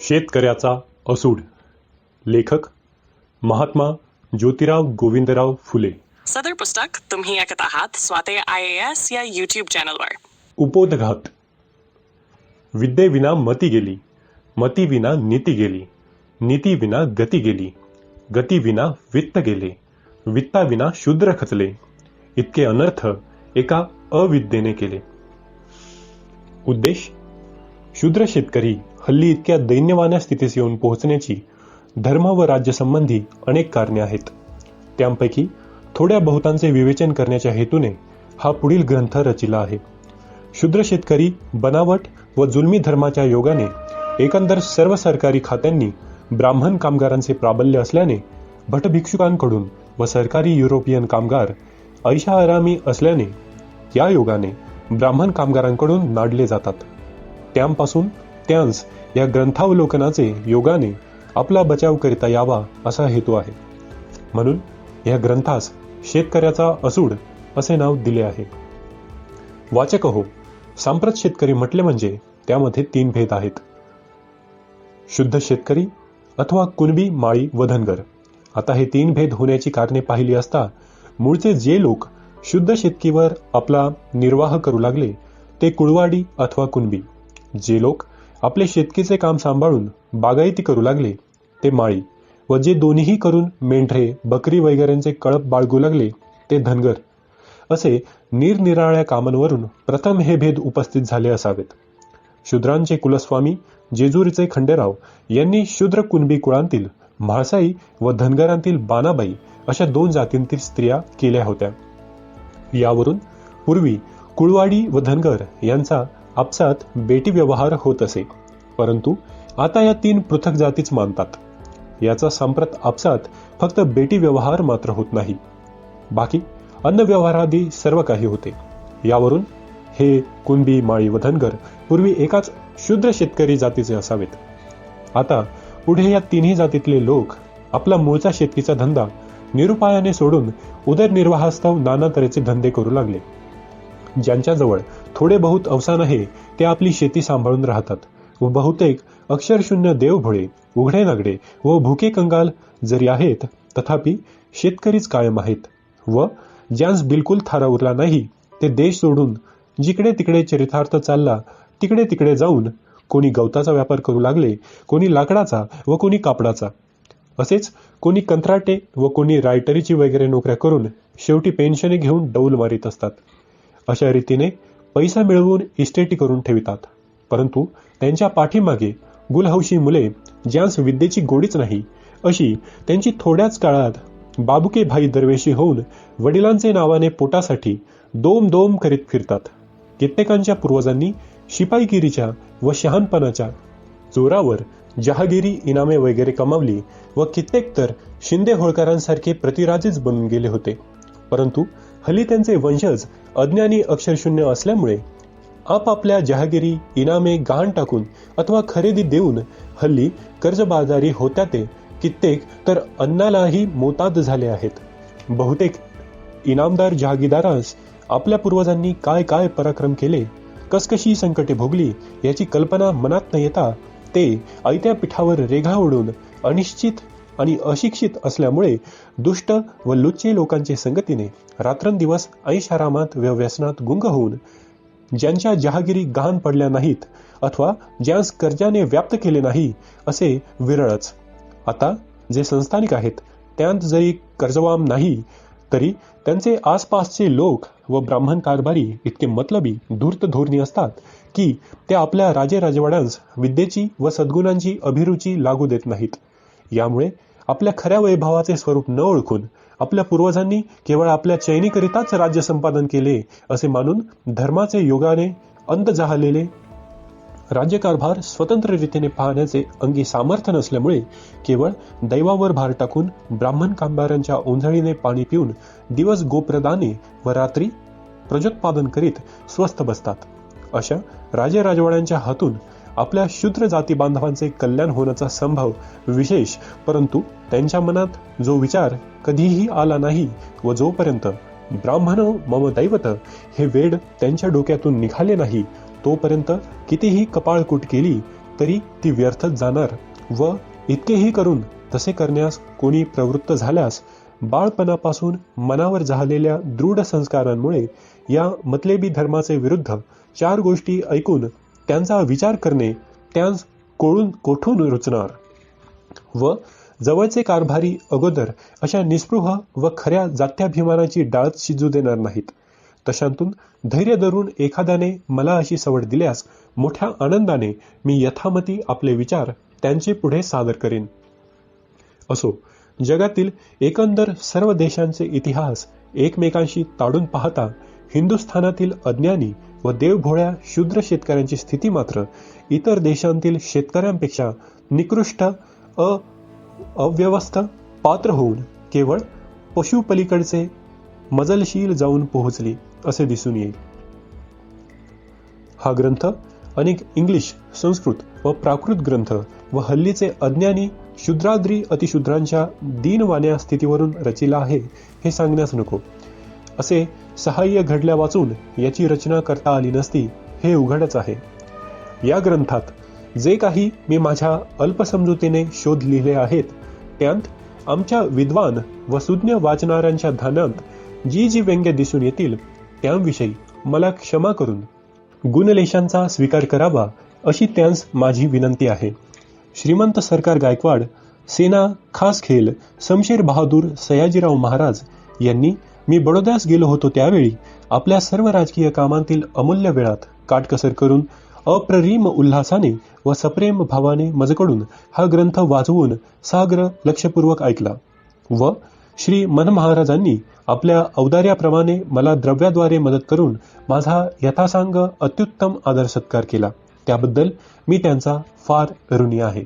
शेतकऱ्याचा असूड. लेखक महात्मा ज्योतिराव गोविंदराव फुले. सदर पुस्तक तुम्ही ऐकत आहात स्वाते आय एस या यूट्यूब चॅनलवर उपोदघात. विद्येविना मती गेली मती विना नीती गेली नीती विना गती गेली गती विना वित्त गेले वित्ताविना शूद्र खचले इतके अनर्थ एका अविद्येने केले. उद्देश शूद्र शेतकरी हल्ली इतक्या दैन्यवान्या स्थितीस येऊन पोहोचण्याची धर्म व राज्यसंबंधी अनेक कारणे आहेत. त्यांपैकी थोड्या बहुतांचे विवेचन करण्याच्या हेतूने हा पुढील ग्रंथ रचिला आहे. शूद्र शेतकरी बनावट व जुलमी धर्माच्या योगाने एकंदर सर्व सरकारी खात्यांनी ब्राह्मण कामगारांचे प्राबल्य असल्याने भटभिक्षुकांकडून व सरकारी युरोपियन कामगार ऐशाआरामी असल्याने या योगाने ब्राह्मण कामगारांकडून नाडले जातात. त्यांपासून त्यांस या ग्रंथावलोकनाचे योगाने आपला बचाव करिता यावा असा हेतू आहे. म्हणून या ग्रंथास शेतकऱ्याचा असूड असे नाव दिले आहे. वाचक हो सांप्रत शेतकरी म्हटले म्हणजे त्यामध्ये तीन भेद आहेत. शुद्ध शेतकरी अथवा कुणबी माळी व धनगर आता हे तीन भेद होण्याची कारणे पाहिली असता मूळचे जे लोक शुद्ध शेतकीवर आपला निर्वाह करू लागले ते कुळवाडी अथवा कुणबी. जे लोक आपले शेतकीचे काम सांभाळून बागायती करू लागले ते माळी व जे दोन्हीही करून मेंढरे बकरी वगैरेंचे कळप बाळगू लागले ते धनगर. असे निरनिराळ्या कामांवरून प्रथम हे भेद उपस्थित झाले असावेत. शूद्रांचे कुलस्वामी जेजुरीचे खंडेराव यांनी शूद्र कुणबी कुळांतील म्हाळसाई व धनगरांतील बानाबाई अशा दोन जातींतील स्त्रिया केल्या होत्या. यावरून पूर्वी कुळवाडी व धनगर यांचा आपसात बेटी व्यवहार होत असे. परंतु आता या तीन पृथक जातीच मानतात. याचा सांप्रत आपसात फक्त बेटी व्यवहार मात्र होत नाही. बाकी अन्न व्यवहारादी सर्व काही होते. यावरून हे कुणबी माळी व धनगर पूर्वी एकाच शूद्र शेतकरी जातीचे असावेत. आता पुढे या तिन्ही जातीतले लोक आपला मूळचा शेतकीचा धंदा निरुपायाने सोडून उदरनिर्वाहास्तव नाना तऱ्हेचे धंदे करू लागले. ज्यांच्याजवळ थोडे बहुत अवसान आहे ते आपली शेती सांभाळून राहतात. व बहुतेक अक्षरशून्य देवभोळे उघडे नागडे व भुके कंगाल जरी आहेत तथापि शेतकरीच कायम आहेत व ज्यांस बिलकुल थारा उरला नाही ते देश सोडून जिकडे तिकडे चरितार्थ चालला तिकडे तिकडे जाऊन कोणी गवताचा व्यापार करू लागले कोणी लाकडाचा व कोणी कापडाचा. असेच कोणी कंत्राटे व कोणी रायटरीची वगैरे नोकऱ्या करून शेवटी पेन्शने घेऊन डौल मारित असतात. अशा रीतीने पैसा मिळवून इस्टेटी करून ठेवितात. परंतु त्यांच्या पाठीमागे गुलहौशी मुले ज्यांस विद्येची गोडीच नाही अशी त्यांची थोड्याच काळात बाबुके भाई दरवेशी होऊन वडिलांचे नावाने पोटासाठी दोम दोम करीत फिरतात. कित्येकांच्या पूर्वजांनी शिपाईगिरीच्या व शहानपणाच्या जोरावर जहागिरी इनामे वगैरे कमावली व कित्येक तर शिंदे होळकरांसारखे प्रतिराजेच बनून गेले होते. परंतु हल्ली त्यांचे वंशज अज्ञानी अक्षरशून्य असल्यामुळे आपापल्या जहागिरी इनामे गहाण टाकून अथवा खरेदी देऊन हल्ली कर्जबाजारी होत्या ते कित्येक तर अन्नालाही मोताद झाले आहेत. बहुतेक इनामदार जहागीदारास आपल्या पूर्वजांनी काय काय पराक्रम केले कसकशी संकटे भोगली याची कल्पना मनात न येता ते आयत्या पिठावर रेघा ओढून अनिश्चित आणि अशिक्षित असल्यामुळे दुष्ट व लुच्चे लोकांचे संगतीने रात्रंदिवस ऐशारामात व व्यसनात गुंग होऊन ज्यांच्या जहागिरी गहाण पडल्या नाहीत अथवा ज्यांस कर्जाने व्याप्त केले नाही असे विरळच. आता जे संस्थानिक आहेत त्यांत जरी कर्जवाम नाही तरी त्यांचे आसपासचे लोक व ब्राह्मण कारभारी इतके मतलबी धूर्त धोरणी असतात की ते आपल्या राजे राजवाड्यांस विद्येची व सद्गुणांची अभिरुची लागू देत नाहीत. यामुळे आपल्या खऱ्या वैभवाचे स्वरूप न ओळखून आपल्या पूर्वजांनी केवळ आपल्या चैनीकरिताच राज्य संपादन केले असे मानून धर्माचे योगाने अंत जाहलेले राज्यकारभार स्वतंत्र रीतीने पाहण्याचे अंगी सामर्थ्य नसल्यामुळे केवळ दैवावर भार टाकून ब्राह्मण कामगारांच्या ओंझळीने पाणी पिऊन दिवस गोप्रदाने व रात्री प्रजोत्पादन करीत स्वस्थ बसतात. अशा राजे राजवाड्यांच्या हातून आपल्या शूद्र जाती बांधवांचे कल्याण होण्याचा संभव विशेष परंतु त्यांच्या मनात जो विचार कधीही आला नाही व जोपर्यंत ब्राह्मण मम दैवत हे वेड त्यांच्या डोक्यातून निघाले नाही तोपर्यंत कितीही कपाळकूट केली तरी ती व्यर्थच जाणार व इतकेही करून तसे करण्यास कोणी प्रवृत्त झाल्यास बाळपणापासून मनावर झालेल्या दृढ संस्कारांमुळे या मतलेबी धर्माचे विरुद्ध चार गोष्टी ऐकून त्यांचा विचार करणे त्यांस कोळून कोठून रुचणार? व जवळचे कारभारी अगोदर अशा निस्पृह व खऱ्या जात्याभिमानाची डाळत शिजू देणार नाहीत. तशांतून धैर्य धरून एखाद्याने मला अशी सवड दिल्यास मोठ्या आनंदाने मी यथामती आपले विचार त्यांचे पुढे सादर करेन. असो जगातील एकंदर सर्व देशांचे इतिहास एकमेकांशी ताडून पाहता हिंदुस्थानातील अज्ञानी व देवभोळ्या शूद्र शेतकऱ्यांची स्थिती मात्र इतर देशांतील शेतकऱ्यांपेक्षा निकृष्ट अ अव्यवस्थ पात्र होऊन केवळ पशुपलीकडचे मजलशील जाऊन पोहोचली असे दिसून येईल. हा ग्रंथ अनेक इंग्लिश संस्कृत व प्राकृत ग्रंथ व हल्लीचे अज्ञानी शूद्राद्री अतिशूद्रांच्या दीनवान्या स्थितीवरून रचिला आहे हे सांगण्यास नको. असे सहाय्य घडल्या वाचून याची रचना करता आली नसती हे उघडच आहे. या ग्रंथात जे काही मी माझ्या अल्पसमजुतीने शोध लिहिले आहेत त्यांत आमच्या विद्वान व सुज्ञ वाचणाऱ्यांच्या ध्यानात जी जी व्यंग्य दिसून येतील त्यांविषयी मला क्षमा करून गुणलेशांचा स्वीकार करावा अशी त्यांस माझी विनंती आहे. श्रीमंत सरकार गायकवाड सेना खास खेल शमशेर बहादूर सयाजीराव महाराज यांनी मी बडोद्यास गेलो होतो त्यावेळी आपल्या सर्व राजकीय कामांतील अमूल्य वेळात काटकसर करून अप्ररिम उल्हासाने व सप्रेम भावाने मजकडून हा ग्रंथ वाजवून साग्र लक्षपूर्वक ऐकला व श्री मन महाराजांनी आपल्या औदार्याप्रमाणे मला द्रव्याद्वारे मदत करून माझा यथासांग अत्युत्तम आदर सत्कार केला. त्याबद्दल मी त्यांचा फार ऋणी आहे.